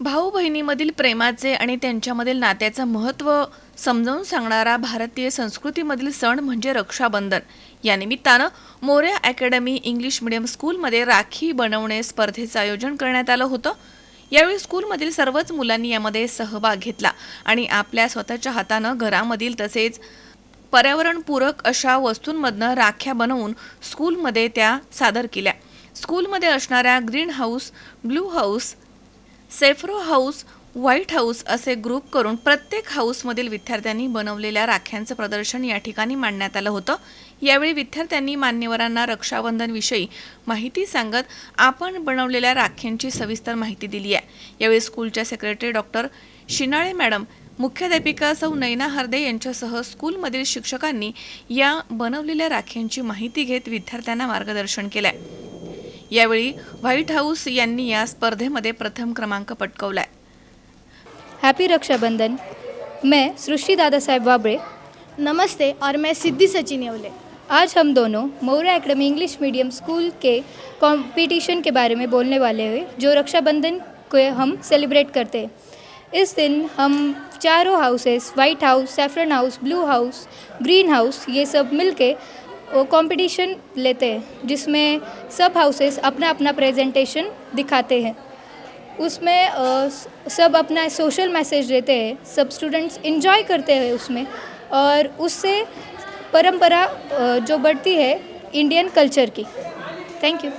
भाऊ बहिणीमधील प्रेमाचे आणि त्यांच्यामधील नात्याचं महत्त्व समजावून सांगणारा भारतीय संस्कृतीमधील सण म्हणजे रक्षाबंधन. या निमित्तानं मोर्या अकॅडमी इंग्लिश मिडियम स्कूलमध्ये राखी बनवणे स्पर्धेचं आयोजन करण्यात आलं होतं. यावेळी स्कूलमधील सर्वच मुलांनी यामध्ये सहभाग घेतला आणि आपल्या स्वतःच्या हातानं घरामधील तसेच पर्यावरणपूरक अशा वस्तूंमधनं राख्या बनवून स्कूलमध्ये त्या सादर केल्या. स्कूलमध्ये असणाऱ्या green house blue house saffron house white house असे ग्रुप करून प्रत्येक हाऊसमधील विद्यार्थ्यांनी बनवलेल्या राख्यांचं प्रदर्शन या ठिकाणी मांडण्यात आलं होतं. यावेळी विद्यार्थ्यांनी मान्यवरांना रक्षाबंधनविषयी माहिती सांगत आपण बनवलेल्या राख्यांची सविस्तर माहिती दिली आहे. यावेळी स्कूलच्या सेक्रेटरी डॉक्टर शिनाळे मॅडम मुख्याध्यापिका सौ नैना हरदे यांच्यासह स्कूलमधील शिक्षकांनी या बनवलेल्या राख्यांची माहिती घेत विद्यार्थ्यांना मार्गदर्शन केलं आहे यावेळी व्हाईट हाऊस यांनी या स्पर्धेमध्ये प्रथम क्रमांक पटकावलाय. हैप्पी रक्षाबंधन. मैं सृष्टि दादा साहेब वाबड़े नमस्ते और मैं सिद्धि सचिन येवले. आज हम दोनों Maurya academy English medium school के कंपटीशन के बारे में बोलने वाले हैं जो रक्षाबंधन को हम सेलिब्रेट करते हैं। इस दिन हम चारों houses white house saffron house blue house green house ये सब मिलके कंपटीशन लेते हैं, जिसमें सब हाउसेस अपना अपना प्रेजेंटेशन दिखाते हैं। उसमें सब अपना सोशल मैसेज देते हैं, सब स्टूडेंट्स इन्जॉय करते हैं उसमें। और उससे परंपरा जो बढ़ती है इंडियन कल्चर की। थैंक यू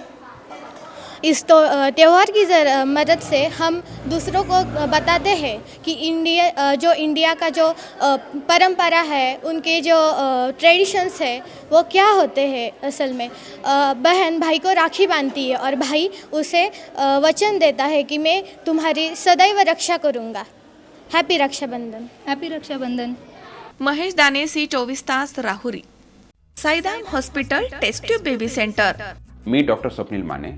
इस तो त्यौहार की मदद से हम दूसरों को बताते हैं कि इंडिया जो इंडिया का जो परंपरा है उनके जो ट्रेडिशंस है वो क्या होते हैं असल में? बहन भाई को राखी बांधती है और भाई उसे वचन देता है कि मैं तुम्हारी सदैव रक्षा करूँगा। हैप्पी रक्षाबंधन। हैप्पी रक्षाबंधन। महेश दाने सी चोवीस तास Rahuri. Saidham hospital test tube baby centre. मी डॉक्टर स्वप्नील माने।